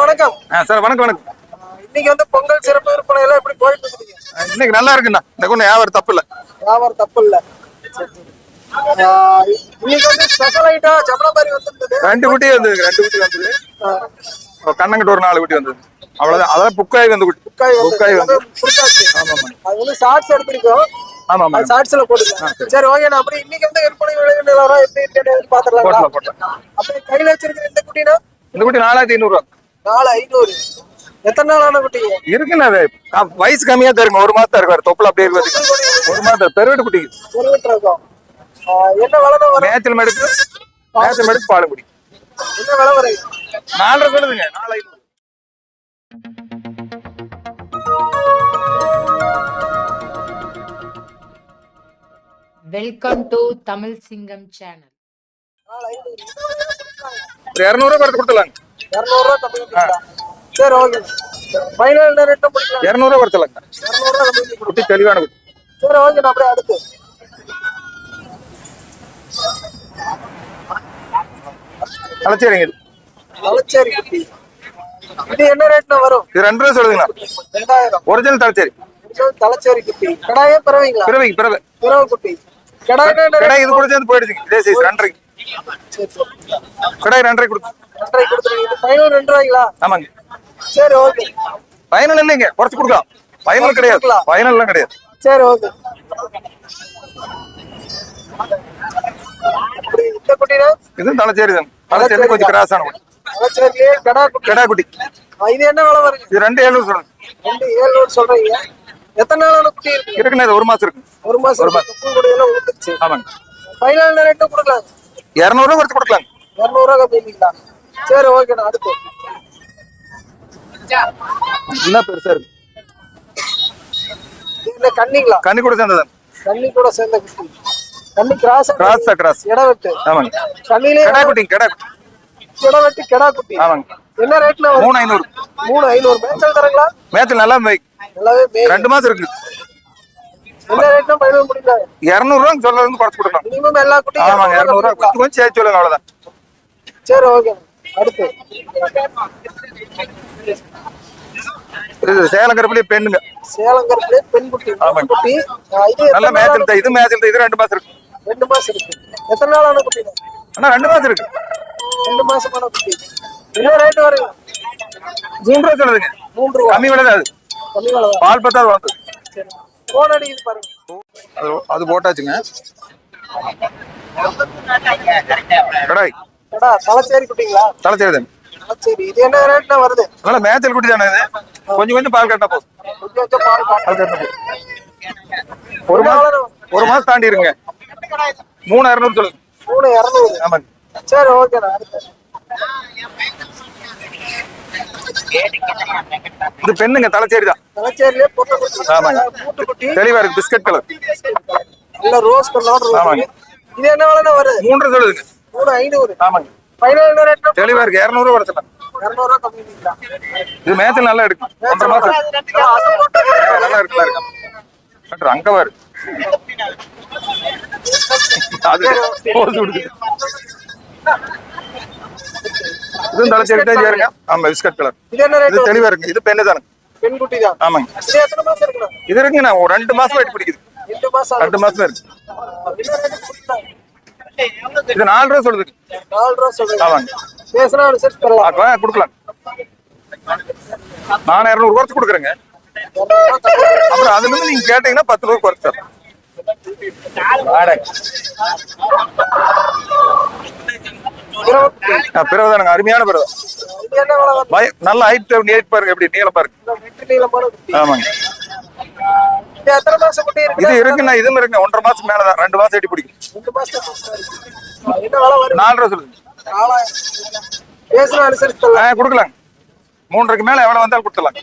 வணக்கம். சார் வணக்கம் வணக்கம். இன்னைக்கு வந்து பொங்கல் சிறப்பு விற்பனை எல்லாம் எப்படி போயிட்டு இருக்குதுங்க ஆ, இன்னைக்கு நல்லா இருக்குண்ணா. இந்த கொண்டு வியாபாரம் தப்பு இல்லை. வியாபாரம் தப்பு இல்ல. இன்னைக்கு வந்து ஸ்பெஷல் ஐட்டம் ஜப்பனபாரி வந்துருந்தது. ரெண்டு குட்டி வந்தது ரெண்டு குட்டி வந்தது கண்ணங்கிட்ட ஒரு நாலு குட்டி வந்தது. அவ்வளவுதான். அதான் புக்காய் வந்து குட்டி. புக்காய் வந்து புக்காய் வந்து. ஆமா அது வந்து ஷார்ட்ஸ் எடுத்திருக்கோம். ஆமா ஆமா. ஷார்ட்ஸ்ல போட்டுக்கலாம். சரி. ஓகே நான் அப்படியே இன்னைக்கு வந்து விற்பனை விலை நிலவரம் எப்படி இருக்குன்னு பாத்துடலாம் போட்டலாம் போட்டலாம். அப்படியே கையில வச்சிருக்கிற இந்த குட்டினா? இந்த குட்டி நாலாயிரத்தி ஐநூறுரூவா நாலு ஐநூறு. எத்தனை நாள் ஆன குட்டிங்க இருக்குண்ணா அது. வயசு கம்மியா தான் ஒரு மாசம் தான் இருக்காரு தொப்புல அப்படியே இருக்கு. ஒரு மாசம் பெருவெட்டு குட்டி. ஒரு லிட்டர் இருக்கும் என்ன வரும்? மேய்ச்சல் மடுக்கு. மேய்ச்சல் மடுக்கு பால் குடி. என்ன விலை வரும்? நாலரை சொல்லுதுங்க. நாலு ஐநூறு. வெல்கம் டு தமிழ் சிங்கம் சேனல் இரநூறுவா குறைச்சு கொடுத்துலாங்க இரநூறுவா கம்மி சரி ஓகே. ஃபைனல் ரேட்டும் பிடிக்கலாம் இரநூறுவா குறைச்சலாங்க. இரநூறுவா கம்மி குட்டி தெளிவான குட்டி. சரி ஓகே நான் அப்படியே அடுத்து. அழைச்சிடுங்க தலைச்சேரி. குட்டி இது என்ன ரேட்ல வரும்? இது ரெண்டு ரூபா சொல்லுதுங்கண்ணா ரெண்டாயிரம். ஒரிஜினல் தலைச்சேரி. தலைச்சேரி குட்டி. கடாயே பிறவீங்களா பிறவைக்கு பிறவை. பிறவை குட்டி. கடாய் இது கூட சேர்ந்து போயிடுச்சுங்க. இதே சைஸ் கடாய் ரெண்டரை கொடுத்து. ரெண்டரை கொடுத்துருங்க. இது ஃபைனல் ரெண்டு ரூபாய்ங்களா? ஆமாங்க. சரி ஓகே ஃபைனல் இல்லைங்க குறைச்சு கொடுக்கலாம். ஃபைனல் கிடையாது. ஃபைனல்லாம் கிடையாது. சரி ஓகே இது தலைச்சேரி தான். தலைச்சேரி கொஞ்சம் கிராஸ் ஆன குட்டி தலைச்சேரியே கடா குட்டி கடா குட்டி ஆ, இது என்ன விலை வருங்க? இது ரெண்டு ஏழு சொல்லுங்க ரெண்டு ஏழ்நூறு சொல்றீங்க. எத்தனை நாளான குட்டி இருக்கு? இருக்குண்ணா ஒரு மாசம் இருக்கு. ஒரு மாசம் ஒரு மாசம். குட்டி கூட எல்லாம் விழுந்துருச்சு ஆமாங்க. ஃபைனல் ரேட்டும் கொடுக்கலாம் இரநூறுவா குறைச்சு கொடுக்கலாங்க. இரநூறுவா கம்மி பண்ணிக்கலாம் சரி ஓகேண்ணா அடுத்து. என்ன பெருசா இருக்கு என்ன கன்னிங்களா கண்ணி கூட சேர்ந்தது. கன்னி கூட சேர்ந்த குட்டி. கன்னி கிராஸ்? Cross cross. இட வெட்டு. ஆமாங்க. கண்ணிலே கடா குட்டிங்க கடா குட்டி இட வெட்டு கெடா குட்டி. ஆமாங்க. என்ன ரேட்ல மூணு ஐநூறு. மூணு ஐநூறு. மேய்ச்சல் தரங்களா? மேத்தில் நல்லா மேய் நல்லாவே ரெண்டு மாசம் இருக்கு. என்ன ரேட்னா ஃபைனல் முடியல இரநூறுவா சொல்றது வந்து குறைச்சு கொடுக்கலாம். மினிமம் எல்லா குட்டியும் ஆமாங்க இரநூறுவா கொஞ்சம் கொஞ்சம் சேர்த்து சொல்லுங்க அவ்வளவுதான். சரி ஓகே. அடுத்து. இது பெண்ணுங்க. சேலம் கருப்புல பெண் குட்டி. ஆமாங்க. குட்டி. இது நல்ல மேய்ச்சல் இது மேய்ச்சல் இது ரெண்டு மாசம் இருக்கு. ரெண்டு மாசம் இருக்கு. எத்தனை நாள் ஆன குட்டி அண்ணா ரெண்டு மாசம் இருக்கு. ரெண்டு மாசமான குட்டி. என்ன ரேட் வருங்க மூணு ரூபா சொல்லுதுங்க. மூன்று ரூபா. கம்மி விலை தான் அது. கம்மி விலை தான் பால் வளர்த்து சரி. போன் அடிக்குது பாருங்க. அது அது போட்டாச்சுங்க. கடாய். கடா தலைச்சேரி குட்டிங்களா? தலைச்சேரி. தான் சரி இது என்ன ரேட்ல வருது? அதனால மேய்ச்சல் குட்டி தானே இது? கொஞ்சம் கொஞ்சம் பால் கட்டினா போதும் கொஞ்சம் கொஞ்சம் பால் பால் காட்டு கட்டினா போதும் ஒரு மாசம் ஒரு மாசம் தாண்டி இருங்க மூணு இரநூறு சொல்லுங்க. மூணு இரநூறு. ஆமாங்க. சரி ஓகேண்ணா இது பெண்ணுங்க தலைச்சேரி தான் தலைச்சேரியிலே பொட்டை தெளிவா இருக்கு பிஸ்கட் கலர் ரோஸ் கலர் ஆமாங்க. இது என்ன விலைண்ணா வருது மூன்று சொல்லுதுங்க மூணு ஐநூறு. ஆமாங்க. ஃபைனல் என்ன ரேட்னா தெளிவா இருக்கு இரநூறுவா குறைச்சலாம் இரநூறுவா கம்மி பண்ணிக்கலாம். இது மேய்ச்சல் நல்லா இருக்கு. ஒன்றரை மாசம். இருக்கு. ஆ, நல்லா இருக்குல்ல இருக்கு. டாக்டர் அங்க பாரு. அது போஸ் கொடுக்குது இதுவும் தலைச்சேரி தான் சேருங்க ஆமா பிஸ்கட் கலர் இது இது தெளிவா இருக்கு. இது பெண்ணு தானே. பெண் குட்டி தான். ஆமாங்க. இது இது இருக்குங்க ஒரு ரெண்டு மாசம் வெயிட் பிடிக்குது. ரெண்டு மாசம் இருக்கு. இது நாலு ரூபா சொல்லுது நாலு ரூபா சொல்றீங்க ஆமாங்க. பேசுனா தரலாம் அப்ப கொடுக்கலாம். நான் இரநூறு குறைச்சு கொடுக்குறேங்க. அப்புறம் அதுல இருந்து நீங்க கேட்டீங்கன்னா பத்து ரூபா குறைச்சு தரேன். வாடகை. அருமையான பிறகு. நல்ல ஹைட் நீட் பாருங்க எப்படி நீளம் பாருங்க. ஆமாங்க. இது இருக்குண்ணா இதுவும் இருக்குங்க. ஒன்றரை மாசம் மேலதான். ரெண்டு மாசம் எட்டி பிடிக்கும். ரெண்டு நாலு ரூபா சொல்லுங்க கொடுக்கலாங்க. மூன்றரைக்கு மேல எவ்வளவு வந்தாலும் கொடுத்துடலாம்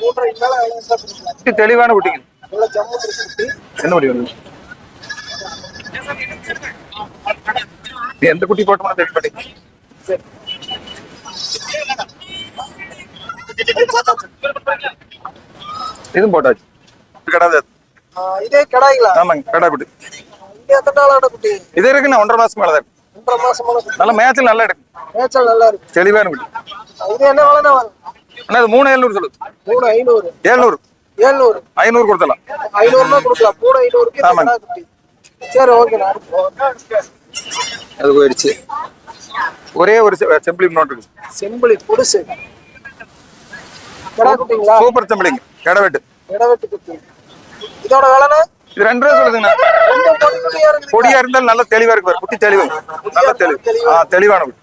தெளிவான குட்டிங்க. என்ன முடியும் எந்த குட்டி போட்டோம்னா தெரிய மாட்டேங்குது இதுவும் போட்டாச்சு. கிடாது. ஆ, இதே கடாய்களா? ஆமாங்க கடா குட்டி. குட்டி? இது இருக்குண்ணா ஒன்றரை மாசம் மேலதான் இருக்கு. ஒன்றரை மாசமான குட்டி. நல்ல மேய்ச்சல் நல்லா மேய்ச்சல் நல்லா இருக்கு. தெளிவான குட்டி இது என்ன அண்ணா இது மூணு எழுநூறு சொல்லு மூணு ஐநூறு. ஏழ்நூறு ஏழ்நூறு ஐநூறு கொடுத்தலாம் ஐநூறுனா கொடுக்கலாம். மூணு ஐநூறுக்கு ஆமாங்க. கடா குட்டி. சரி ஓகேண்ணா. அது போயிடுச்சு. ஒரே ஒரு செம்பிளி நோட்டு இருக்கு. செம்பிளி புதுசு சூப்பர் செம்பிளிங்க. கடவெட்டு இடவெட்டு குட்டி இதோட விலைண்ணா இது ரெண்டு ரூபா பொடியா இருந்தாலும் நல்ல தெளிவா இருக்கு. குட்டி தெளிவு. நல்ல தெளிவு. ஆ தெளிவான குட்டி.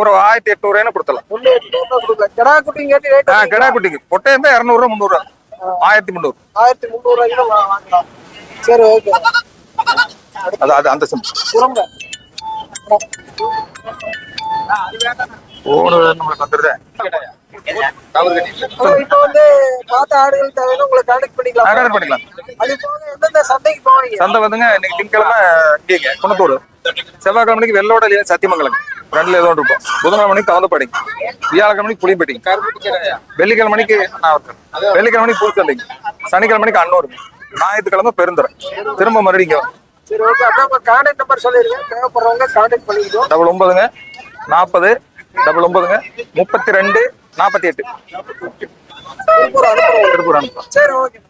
ஒரு ஆயிரத்தி எட்நூறுவாய்னு கொடுத்தலாம் ஒண்ணு எட்டு ரூபா கொடுக்கலாம். கடா குட்டிங்க கிடா பொட்டையும் இரநூறுவா ஆயிரத்தி முந்நூறு. ஆயிரத்தி முந்நூறு ரூபாய்க்கு சரி ஓகே. அது அது அந்த இப்போ வந்து பார்த்த ஆடுகள் தேவைன்னு உங்களை கான்டாக்ட் பண்ணிக்கலாம். பண்ணிக்கலாம். அது போக எந்தெந்த சந்தைக்கு போவீங்க? சந்தை வந்துங்க இன்னைக்கு திங்கக்கிழமை இங்கேங்க குணத்தூர் செவ்வாய்க்கிழமைக்கு வெள்ளோட இல்லையா சத்தியமங்கலம். ரெண்டுல ஏதோ இருக்கும். புதன்கிழமைக்கு கவந்தப்பாடிங்க வியாழக்கிழமைக்கு புளியம்பட்டிங்க வெள்ளிக்கிழமைக்கு நாகப்பட்டினம் வெள்ளிக்கிழமைக்கு பூச்சந்தைங்க சனிக்கிழமைக்கு அன்னூர். ஞாயிற்றுக்கிழமை பெருந்துறை. திரும்ப மறுபடியும். சரி ஓகே அப்படியே உங்க கான்டாக்ட் நம்பர் சொல்லிருங்க. தேவைப்படுறவங்க கான்டாக்ட் பண்ணிக்கிட்டோம். டபுள் ஒன்பதுங்க. நாற்பது. டபுள் ஒன்பதுங்க. முப்பத்தி ரெண்டு நாற்பத்தி எட்டு. திருப்பூர் அனுப்புறோம். திருப்பூர் அனுப்புறோம். சரி ஓகே